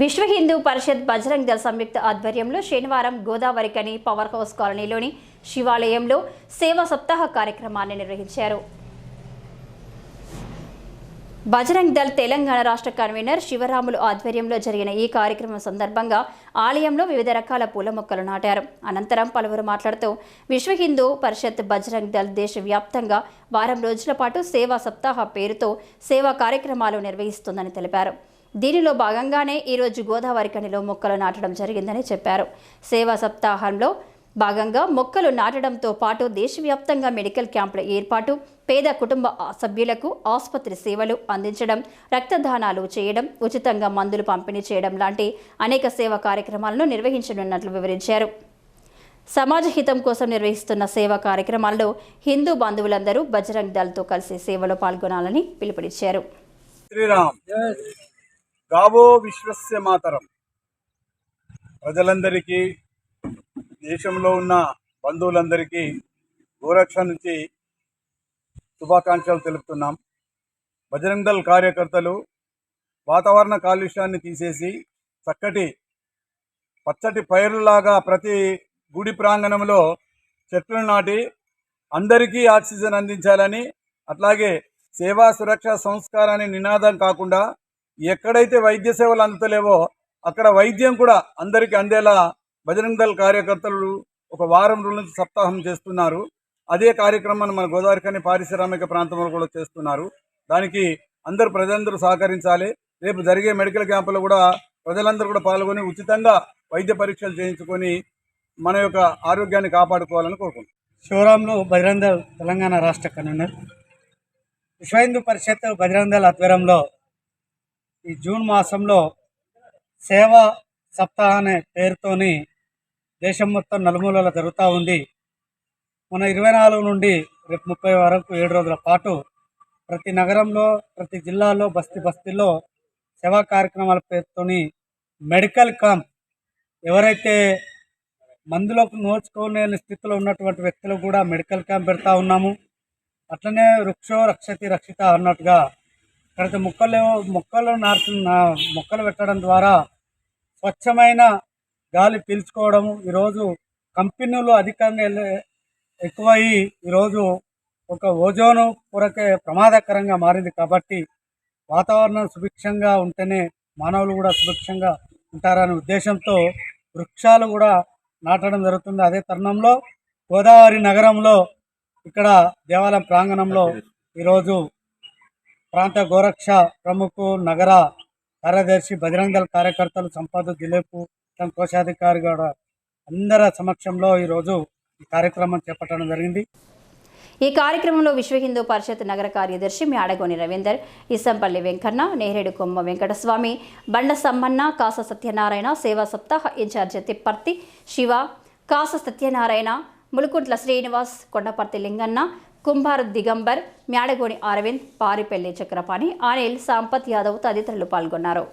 విశ్వ హిందూ పరిషత్ బజరంగ్ దళ సంయుక్త ఆధ్వర్యంలో శనివారం గోదావరికని పవర్ హౌస్ కాలనీలోని శివాలయంలో సేవా సప్తాహ కార్యక్రమాన్ని నిర్వహించారు. బజరంగ్ దళ్ తెలంగాణ రాష్ట్ర కన్వీనర్ శివరాములు ఆధ్వర్యంలో జరిగిన ఈ కార్యక్రమం సందర్భంగా ఆలయంలో వివిధ రకాల పూల మొక్కలు నాటారు. అనంతరం పలువురు మాట్లాడుతూ విశ్వ హిందూ పరిషత్ బజరంగ్ దళ్ దేశవ్యాప్తంగా వారం రోజుల పాటు సేవా సప్తాహ పేరుతో సేవా కార్యక్రమాలు నిర్వహిస్తుందని తెలిపారు. దీనిలో భాగంగానే ఈరోజు గోదావరి కనిలో మొక్కలు నాటడం జరిగిందని చెప్పారు. సేవా సప్తాహంలో భాగంగా మొక్కలు నాటడంతో పాటు దేశవ్యాప్తంగా మెడికల్ క్యాంపుల ఏర్పాటు పేద కుటుంబ సభ్యులకు ఆసుపత్రి సేవలు అందించడం రక్తదానాలు చేయడం ఉచితంగా మందులు పంపిణీ చేయడం లాంటి అనేక సేవా కార్యక్రమాలను నిర్వహించనున్నట్లు వివరించారు. సమాజ హితం కోసం నిర్వహిస్తున్న సేవా కార్యక్రమాల్లో హిందూ బంధువులందరూ బజరంగ్ దళ్తో కలిసి సేవలో పాల్గొనాలని పిలుపునిచ్చారు. శ్రీరామ్. గావో విశ్వస్య మాతరం. ప్రజలందరికీ దేశంలో ఉన్న బంధువులందరికీ గోరక్ష నుంచి శుభాకాంక్షలు తెలుపుతున్నాం. బజరంగ్ దళ్ కార్యకర్తలు వాతావరణ కాలుష్యాన్ని తీసేసి చక్కటి పచ్చటి పైరులాగా ప్రతి గుడి ప్రాంగణంలో చెట్లను నాటి అందరికీ ఆక్సిజన్ అందించాలని అట్లాగే సేవా సురక్ష సంస్కారాన్ని నినాదం కాకుండా ఎక్కడైతే వైద్య సేవలు అందుతలేవో అక్కడ వైద్యం కూడా అందరికీ అందేలా బజరంగ్ దళ కార్యకర్తలు ఒక వారం రోజుల నుంచి సప్తాహం చేస్తున్నారు. అదే కార్యక్రమాన్ని మన గోదావరికని పారిశ్రామిక ప్రాంతంలో కూడా చేస్తున్నారు. దానికి అందరు ప్రజలందరూ సహకరించాలి. రేపు జరిగే మెడికల్ క్యాంపులో కూడా ప్రజలందరూ కూడా పాల్గొని ఉచితంగా వైద్య పరీక్షలు చేయించుకొని మన యొక్క ఆరోగ్యాన్ని కాపాడుకోవాలని కోరుకుంటున్నాం. శివరాంలో బజరంగ తెలంగాణ రాష్ట్ర కన్వీనర్. విశ్వ హిందూ పరిషత్ బజరంగ దళ ఆధ్వర్యంలో ఈ జూన్ మాసంలో సేవా సప్తాహ అనే పేరుతోని దేశం మొత్తం నలుమూలల జరుగుతూ ఉంది. మన ఇరవై నాలుగు నుండి రేపు ముప్పై వరకు ఏడు రోజుల పాటు ప్రతి నగరంలో ప్రతి జిల్లాలో బస్తీ బస్తీల్లో సేవా కార్యక్రమాల పేరుతోని మెడికల్ క్యాంప్ ఎవరైతే మందులకు నోచుకోలేని స్థితిలో ఉన్నటువంటి వ్యక్తులు కూడా మెడికల్ క్యాంప్ పెడతా ఉన్నాము. అట్లనే వృక్షో రక్షతి రక్షిత అన్నట్టుగా ఇక్కడైతే మొక్కలు మొక్కలు నాటుతున్న మొక్కలు పెట్టడం ద్వారా స్వచ్ఛమైన గాలి పీల్చుకోవడము. ఈరోజు కంపెనీలు అధికంగా ఎక్కువయ్యి ఈరోజు ఒక ఓజోను పొరకే ప్రమాదకరంగా మారింది కాబట్టి వాతావరణం సుభిక్షంగా ఉంటేనే మానవులు కూడా సుభిక్షంగా ఉంటారనే ఉద్దేశంతో వృక్షాలు కూడా నాటడం జరుగుతుంది. అదే తరుణంలో గోదావరి నగరంలో ఇక్కడ దేవాలయం ప్రాంగణంలో ఈరోజు ప్రాంత గోరక్ష ప్రముఖ నగర కార్యదర్శి బజరంగల్ కార్యకర్తలు సంపాదకు దిలీప్ తన కోశాధికారి కూడా అందరి సమక్షంలో ఈరోజు ఈ కార్యక్రమం చేపట్టడం జరిగింది. ఈ కార్యక్రమంలో విశ్వ హిందూ పరిషత్ నగర కార్యదర్శి మ్యాడగోని రవీందర్ ఇసంపల్లి వెంకన్న నేరేడు కొమ్మ వెంకటస్వామి బండ సమ్మన్న కాస సత్యనారాయణ సేవా సప్తాహ ఇన్ఛార్జ్ తిప్పర్తి శివ కాస సత్యనారాయణ ములుకుంట్ల శ్రీనివాస్ కొండపర్తి లింగన్న కుంభార్ దిగంబర్ మ్యాడగోని అరవింద్ పారిపల్లి చక్రపాణి అనిల్ సాంపత్ యాదవ్ తదితరులు పాల్గొన్నారు.